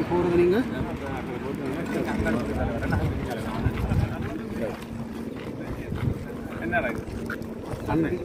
இங்கே போகிறது நீங்கள் என்னடா அண்ணன்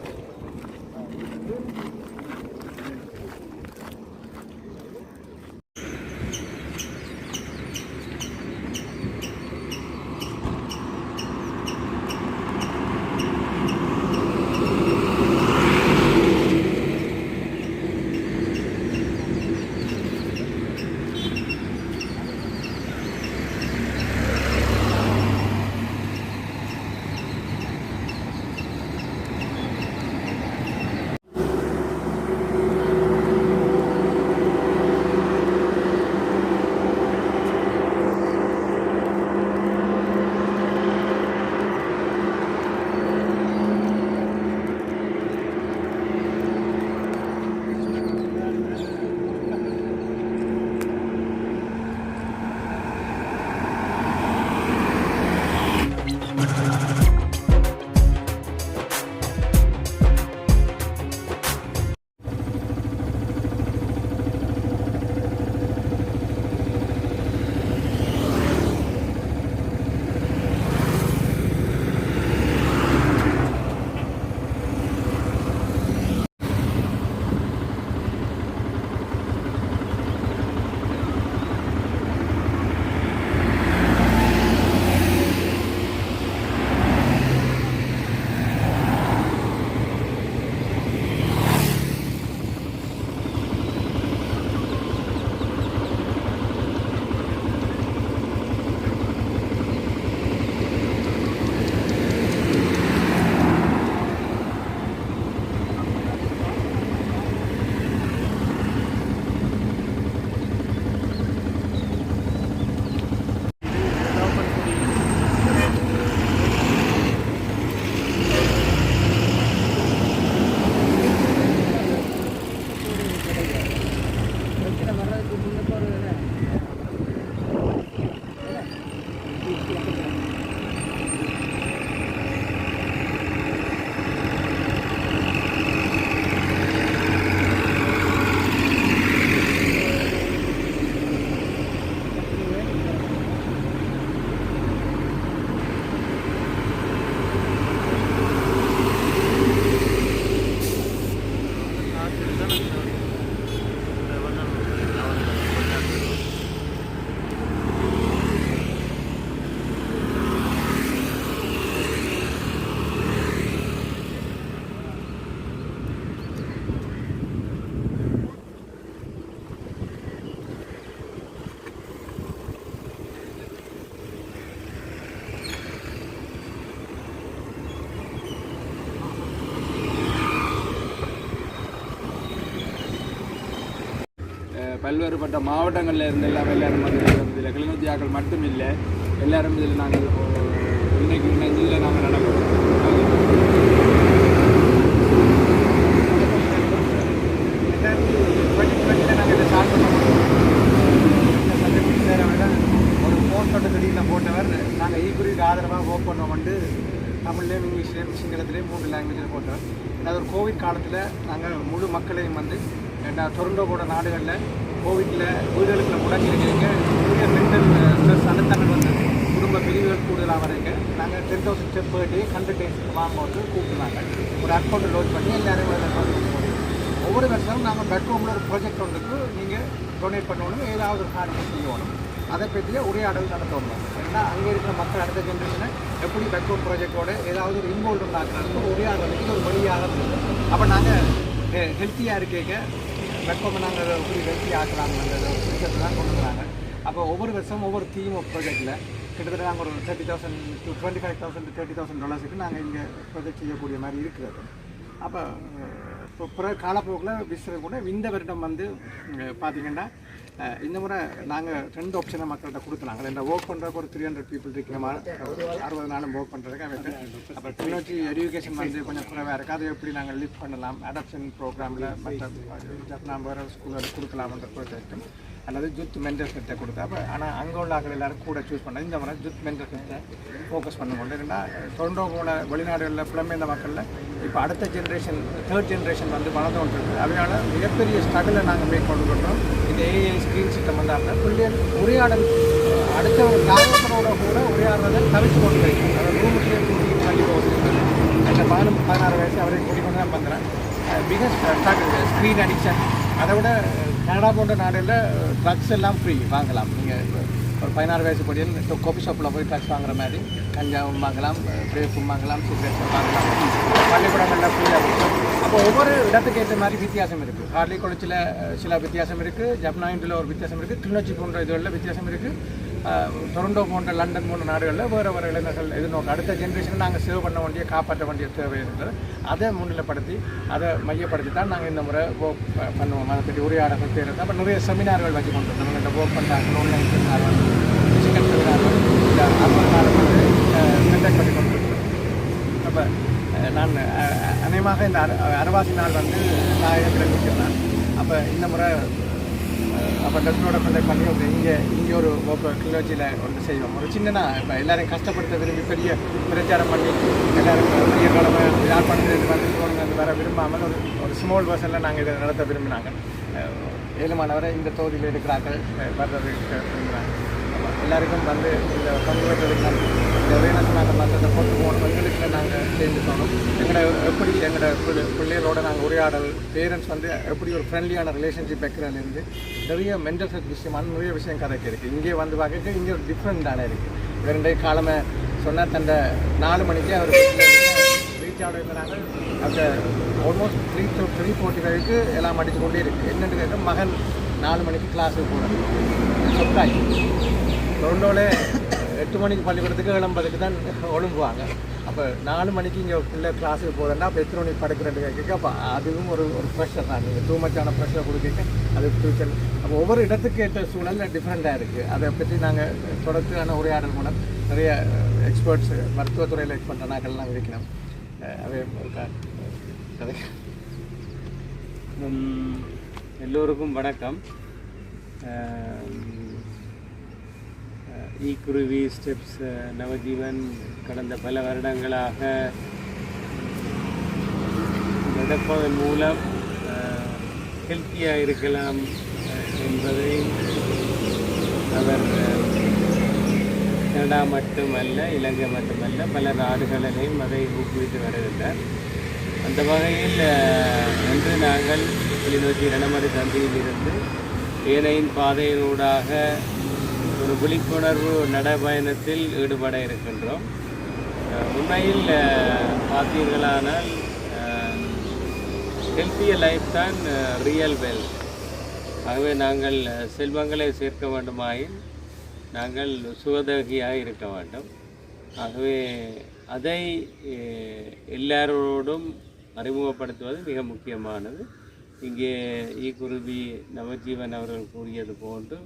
பல்வேறுபட்ட மாவட்டங்களில் இருந்து எல்லாம் எல்லாரும் வந்து இதில் கிளிநொச்சியாக்கள் மட்டும் இல்லை எல்லாரும் இதில் நாங்கள் இன்னைக்கு இதில் நாங்கள் நடக்கிறோம். ஒரு போஸ்டோட திடீர்னு போட்டவர் நாங்கள் ஈக்குரிக்கு ஆதரவாக ஒர்க் பண்ணோம்ட்டு தமிழ்லேயும் இங்கிலீஷ்லேயும் சிங்களத்திலேயும் மூன்று லாங்குவேஜில் போட்டோம். அதாவது ஒரு கோவிட் காலத்தில் நாங்கள் முழு மக்களையும் வந்து என்ன டொரண்டோ போட நாடுகளில் கோவிட்டில் வீடுகளுக்குள்ள முடங்கி இருக்கிறீங்க. புதிய மென்டல் ஸ்ட்ரெஸ் அழுத்தங்கள் வந்து குடும்ப பிரிவுகள் கூடுதலாக வரைங்க நாங்கள் ten thousand step per day hundred days வாங்க வந்து கூப்பிடுவாங்க ஒரு அக்கௌண்ட் லோட் பண்ணி எல்லாரும் ஒவ்வொரு வருஷமும் நாங்கள் பெட்ரூமில் ஒரு ப்ராஜெக்ட் ஒன்றுக்கு நீங்கள் டொனேட் பண்ணணும். ஏதாவது ஒரு காரியம் செய்யணும். அதை பற்றிய உரையாடல் நடத்தணும். ஏன்னா அங்கே இருக்கிற மக்கள் அடுத்த ஜென்ரேஷனை எப்படி பெட்ரோல் ப்ராஜெக்டோட ஏதாவது ஒரு இன்வால்வ் இருந்தாங்க உரையாடலுக்கு ஒரு வழியாக அப்போ நாங்கள் ஹெல்த்தியாக இருக்கேங்க. பெட்ரூமை நாங்கள் எப்படி ஹெல்த்தி ஆக்குறாங்கன்றது ஒரு விஷயத்தை தான் கொண்டு வராங்க. அப்போ ஒவ்வொரு வருஷம் ஒவ்வொரு தீம் ஆஃப் ப்ராஜெக்டில் கிட்டத்தட்ட நாங்கள் ஒரு thirty thousand to twenty five thousand thirty thousand டாலர்ஸுக்கு நாங்கள் இங்கே ப்ரொஜெக்ட் செய்யக்கூடிய மாதிரி இருக்கிறது. அப்போ இப்போ பிற காலப்போக்கில் விசிற கூட இந்த வருடம் வந்து பார்த்திங்கன்னா பார்த்தீங்கன்னா இந்த முறை நாங்கள் ரெண்டு ஆப்ஷனை மக்கள்கிட்ட கொடுத்துனாங்க இந்த ஒர்க் பண்ணுறதுக்கு ஒரு த்ரீ ஹண்ட்ரட் பீப்புள் இருக்கிற மாதிரி அறுபது நாளும் ஒர்க் பண்ணுறதுக்கு அவருக்கு அப்புறம் டெக்னாலஜி எஜுகேஷன் வந்து கொஞ்சம் குறைவாக இருக்குது அதை எப்படி நாங்கள் லிஃப்ட் பண்ணலாம்? அடாப்ஷன் ப்ரோக்ராமில் மற்ற ஜப்னா வேறு ஸ்கூலில் கொடுக்கலாம்ன்ற ப்ராஜெக்ட்டும் அல்லது ஜுத் மென்டல் ஹெல்த்தை கொடுத்து அப்போ ஆனால் அங்கே உள்ள ஆட்கள் எல்லாரும் கூட சூஸ் பண்ண இந்த முறை ஜுத் மென்டல் ஹெல்த்தை ஃபோக்கஸ் பண்ண கொண்டு ஏன்னா டொரண்டோ போல வெளிநாடுகளில் புலம்பெயர்ந்த மக்களில் இப்போ அடுத்த ஜென்ரேஷன் தேர்ட் ஜென்ரேஷன் வந்து வளர்ந்து கொண்டிருக்கு அதனால் மிகப்பெரிய ஸ்ட்ரகிளை நாங்கள் மேற்கொண்டு கொண்டோம் இந்த ஏஐ ஸ்க்ரீன் சிஸ்டம் வந்தால் பிள்ளைகள் உரையாடல் அடுத்த ஒரு தாயத்தனோட கூட உரையாடுறதை தவிர்த்து கொண்டு போயிருக்கு அதாவது ரூமுக்கே கூட்டி தள்ளி போகிறது அந்த பதினொன்று பதினாறு வயசு அவரை கூட்டி கொண்டு தான் பண்ணுறேன் பிகஸ்ட் ஸ்க்ரீன் அடிக்ஷன் அதை விட கனடா போன்ற நாடுகளில் ட்ரக்ஸ் எல்லாம் ஃப்ரீ வாங்கலாம். நீங்கள் ஒரு பதினாறு வயசு படியில் காஃபி ஷாப்பில் போய் ட்ரக்ஸ் வாங்குற மாதிரி கஞ்சாவும் வாங்கலாம் பிரேக்கும் வாங்கலாம் சிகரெட்ஸும் வாங்கலாம். பள்ளிக்கூடங்களில் ஃப்ரீயாக இருக்கும். அப்போ ஒவ்வொரு இடத்துக்கு ஏற்ற மாதிரி வித்தியாசம் இருக்குது ஹார்லி கொளச்சில் சில வித்தியாசம் இருக்குது ஜப்னாயிண்டில் ஒரு வித்தியாசம் இருக்குது கிளிநொச்சி போன்ற இதுகளில் வித்தியாசம் இருக்குது டொரண்டோ போன்ற லண்டன் போன்ற நாடுகளில் வேறு வேறு இளைஞர்கள் எதிர்நோக்கு. அடுத்த ஜென்ரேஷனை நாங்கள் சேவ் பண்ண வேண்டிய காப்பாற்ற வேண்டிய தேவை இருக்கிறது அதை முன்னிலைப்படுத்தி அதை மையப்படுத்தி தான் நாங்கள் இந்த முறை ஒர்க் பண்ணுவோம். அதை பற்றி உரையாடல்கள் பேர் அப்போ நிறைய செமினார்கள் வச்சு கொண்டு வந்தோம். இந்த ஒர்க் பண்ணுறாங்க ஆன்லைன் செமினார்கள் ஃபிசிக்கல் செமினார்கள் இந்த அறுபது வந்து கண்டக்ட் பண்ணி கொண்டு அப்போ நான் அநேகமாக இந்த அர- அரவாசி நாள் வந்து நான் இருக்கிறேன் அப்போ இந்த முறை அப்போ டஸ்னோட கண்டக்ட் பண்ணி ஒரு இங்கே இங்கே ஒரு கிளர்ச்சியில் ஒன்று செய்வோம். ஒரு சின்னனா இப்போ எல்லாரையும் கஷ்டப்படுத்த விரும்பி பெரிய பிரச்சாரம் பண்ணி எல்லாரும் பெரிய கிழமை யாழ்ப்பாணத்தில் வந்து போகணும் அந்த வர விரும்பாமல் ஒரு ஒரு ஸ்மால் பர்சனில் நாங்கள் இதை நடத்த விரும்பினாங்க. அஹ், ஏழுமானவரை இந்த தொகுதியில் இருக்கிறார்கள் அஹ், வர்றதுக்கு விரும்புகிறாங்க எல்லாருக்கும் வந்து இந்த பங்கு பெற்றதுக்கு இந்த அவேர்னஸ் நாங்கள் மற்ற கொண்டு போன எங்களுக்கு நாங்கள் சேர்ந்து எங்களோட எப்படி எங்களோட பிள்ளைகளோட நாங்கள் உரையாடல் பேரண்ட்ஸ் வந்து எப்படி ஒரு ஃப்ரெண்ட்லியான ரிலேஷன்ஷிப் வைக்கிறதுலேருந்து நிறைய மென்டல் ஹெல்த் விஷயமான நிறைய விஷயம் கதைக்கு இருக்குது இங்கே வந்து பார்க்க இங்கே ஒரு டிஃப்ரெண்ட் தானே இருக்குது ரெண்டே காலமே சொன்னால் தந்த நாலு மணிக்கு அவர் ரீச் ஆட இருந்தாங்க அந்த almost three to three forty ஃபைவ்க்கு எல்லாம் அடித்து கொண்டே இருக்குது என்னென்னு கேட்டால் மகன் நாலு மணிக்கு கிளாஸுக்கு போகிறது சொத்தாய். டொரண்டோவில் எட்டு மணிக்கு பள்ளிக்கூடத்துக்கு கிளம்புறதுக்கு தான் ஒழுங்குவாங்க அப்போ நாலு மணிக்கு இங்கே பிள்ளை கிளாஸுக்கு போகிறேன்னா அப்போ எத்தனை மணிக்கு படுக்கிறேன்னு கேட்க அப்போ அதுவும் ஒரு ஒரு ப்ரெஷர் தான். நீங்கள் டூ மச்சான ப்ரெஷர் கொடுக்க அது ஃபியூச்சர் அப்போ ஒவ்வொரு இடத்துக்கு ஏற்ற சூழல் டிஃப்ரெண்ட்டாக இருக்குது அதை பற்றி நாங்கள் தொடர்ச்சியான உரையாடல் மூலம் நிறைய எக்ஸ்பர்ட்ஸ் மருத்துவத்துறையில் பண்ணுற நாக்கள்லாம் இருக்கணும் அதே கதை எல்லோருக்கும் வணக்கம். ஈக்குருவி ஸ்டெப்ஸ் நவஜீவன் கடந்த பல வருடங்களாக நடப்பதன் மூலம் ஹெல்த்தியாக இருக்கலாம் என்பதை அவர் கனடா மட்டுமல்ல இலங்கை மட்டுமல்ல பல நாடுகளிலையும் அதை ஊக்குவித்து வருகின்றார். அந்த வகையில் இன்று நாங்கள் கிளிநொச்சி ரணமடு தந்தியிலிருந்து ஏனையின் பாதையினூடாக ஒரு விழிப்புணர்வு நடைபயணத்தில் ஈடுபட இருக்கின்றோம். உண்மையில் பார்த்தீர்களானால் ஹெல்த்திய லைஃப் தான் ரியல் வெல் ஆகவே நாங்கள் செல்வங்களை சேர்க்க வேண்டுமாயின் நாங்கள் சுகதகியாக இருக்க வேண்டும். ஆகவே அதை எல்லாரோடும் அறிமுகப்படுத்துவது மிக முக்கியமானது. இங்கே ஈ குருவி நவஜீவன் அவர்கள் கூறியது போன்று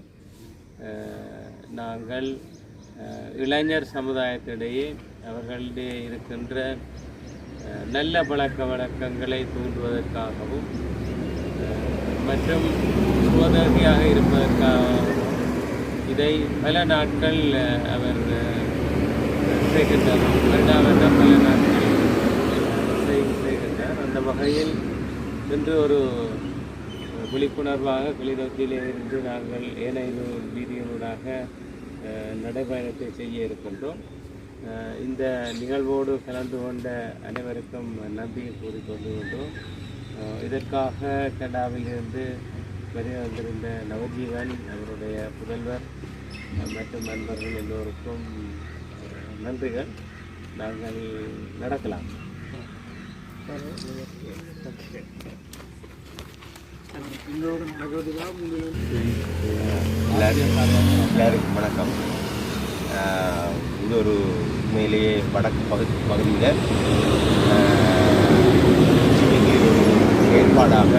நாங்கள் இளைஞர் சமுதாயத்திடையே அவர்களிடையே இருக்கின்ற நல்ல பழக்க வழக்கங்களை தூண்டுவதற்காகவும் மற்றும் உதவியாக இருப்பதற்காகவும் இதை பல நாட்கள் அவர் செய்கின்றார். வருடாவட்டம் பல நாட்கள் செய்கின்றார். அந்த வகையில் இன்று ஒரு விழிப்புணர்வாக கிளிநொச்சியிலே இருந்து நாங்கள் ஏனையூர் வீதியினூடாக நடைபயணத்தை செய்ய இருக்கின்றோம். இந்த நிகழ்வோடு கலந்து கொண்ட அனைவருக்கும் நன்றியை கூறிக்கொண்டு கொண்டோம் இதற்காக கனடாவிலிருந்து வருகை வந்திருந்த நவஜீவன் அவருடைய புதல்வர் மற்றும் நண்பர்கள் எல்லோருக்கும் நன்றிகள். நாங்கள் நடக்கலாம். எல்லாருக்கும் வணக்கம் இது ஒரு உண்மையிலேயே வடக்கு பகுதி பகுதியில் செயல்பாடாக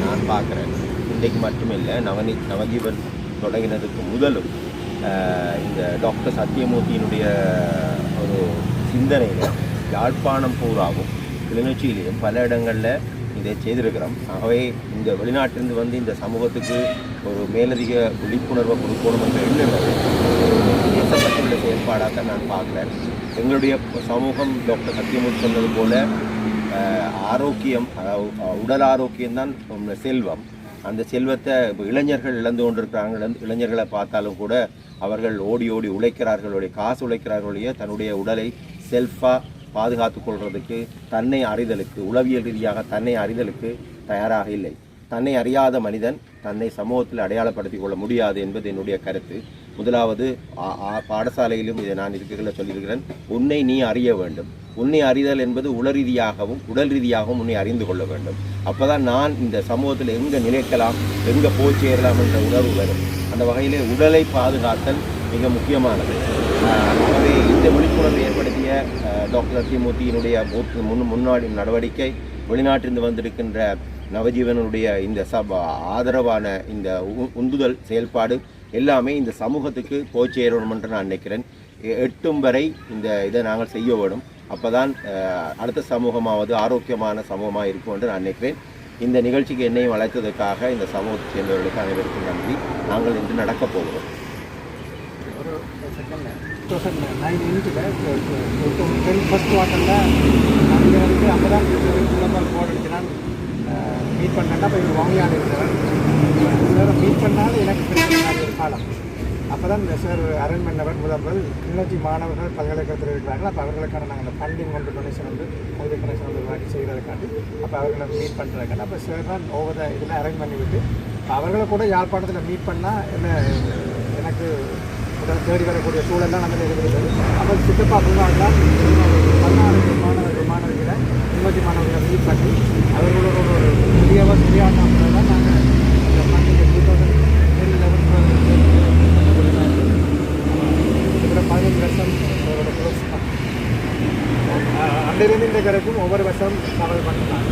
நான் பார்க்குறேன் இன்றைக்கு மட்டுமில்லை நவனி நவஜீவன் தொடங்கினதுக்கு முதலும் இந்த டாக்டர் சத்யமூர்த்தியினுடைய ஒரு சிந்தனையில் யாழ்ப்பாணம் பூராவும் கிளிநொச்சியிலையும் பல இடங்களில் இதை செய்திருக்கிறோம். ஆகவே இந்த வெளிநாட்டிலிருந்து வந்து இந்த சமூகத்துக்கு ஒரு மேலதிக விழிப்புணர்வை கொடுக்கணும் என்ற எண்ணங்கள் தேசப்பட்டுள்ள செயல்பாடாக நான் பார்க்குறேன். எங்களுடைய சமூகம் டாக்டர் சத்தியமூர்த்தி சொன்னது போல ஆரோக்கியம் உடல் ஆரோக்கியம்தான் செல்வம். அந்த செல்வத்தை இளைஞர்கள் இழந்து கொண்டிருக்கிறாங்க. இளைஞர்களை பார்த்தாலும் கூட அவர்கள் ஓடி ஓடி உழைக்கிறார்களுடைய காசு உழைக்கிறார்களுடைய தன்னுடைய உடலை செல்ஃபாக பாதுகாத்து கொள்வதற்கு தன்னை அறிதலுக்கு உளவியல் ரீதியாக தன்னை அறிதலுக்கு தயாராக இல்லை. தன்னை அறியாத மனிதன் தன்னை சமூகத்தில் அடையாளப்படுத்திக் கொள்ள முடியாது என்பது என்னுடைய கருத்து. முதலாவது பாடசாலையிலும் இதை நான் இருக்கிற சொல்லியிருக்கிறேன். உன்னை நீ அறிய வேண்டும். உன்னை அறிதல் என்பது உள ரீதியாகவும் உடல் ரீதியாகவும் உன்னை அறிந்து கொள்ள வேண்டும். அப்போதான் நான் இந்த சமூகத்தில் எங்கே நிலைக்கலாம் எங்கே போய் சேரலாம் என்ற உணர்வு வரும். அந்த வகையிலே உடலை பாதுகாத்தல் மிக முக்கியமானது. ஆஹ் விழிப்புணர்வு ஏற்படுத்திய டாக்டர் சத்தியமூர்த்தியினுடைய மூத்த- முன் முன்னாடி நடவடிக்கை வெளிநாட்டிலிருந்து வந்திருக்கின்ற நவஜீவனுடைய இந்த சப ஆதரவான இந்த உ- உந்துதல் செயல்பாடு எல்லாமே இந்த சமூகத்துக்கு போய் சேரணும் என்று நான் நினைக்கிறேன். எ- எட்டும் வரை இந்த இதை நாங்கள் செய்ய வேணும் அப்பதான் அடுத்த சமூகமாவது ஆரோக்கியமான சமூகமாக இருக்கும் என்று நான் நினைக்கிறேன். இந்த நிகழ்ச்சிக்கு என்னையும் அழைத்ததற்காக இந்த சமூகத்தை சேர்ந்தவர்களுக்கு அனைவருக்கும் நன்றி. நாங்கள் இன்று நடக்கப் போகிறோம். Two thousand nine ten first வாட்டரில் அங்கே வந்து அப்போ தான் விளம்பரம் போர்டு அடிச்சு நான் மீட் பண்ணேன்னா இப்போ இவர் வாங்கியால் இருக்கிறேன் சார் மீட் பண்ணாலும் எனக்கு ஒரு காலம் அப்போ தான் இந்த சார் அரேஞ்ச் பண்ணவர் முதல்வர் கிளிநொச்சி மாணவர்கள் பல்கலைக்கழகத்தில் இருக்கிறார்கள் அப்போ அவர்களுக்கான நாங்கள் அந்த ஃபண்டிங் கொண்டு டொனேஷன் வந்து கல்வி டொனேஷன் வந்து வாங்கி செய்கிறதுக்காண்டி அப்போ அவர்களை மீட் பண்ணுறதுக்காண்டி அப்போ சார் தான் ஓவர் இதெல்லாம் அரேஞ்ச் பண்ணிவிட்டு அவர்களை கூட யாழ்ப்பாணத்தில் மீட் பண்ணால் என்ன எனக்கு தேடி வரக்கூடிய சூழல்லாம் நம்ம இருக்கிறது அப்போ சித்தப்பா சொன்னால்தான் பதினாறு மாணவர்கள் மாணவர்களை இருபத்தி மாணவர்களை மீட் பண்ணி அவர்களோட ஒரு பெரிய சரியான தான் நாங்கள் இந்த பண்டிகை டூ தௌசண்ட் டென் லெவன் கிட்டத்தட்ட பதினஞ்சு வருஷம் அவரோட க்ளோஸ் அன்றையிலேருந்து இந்த வரைக்கும் ஒவ்வொரு வருஷம் கவர் பண்ணுறாங்க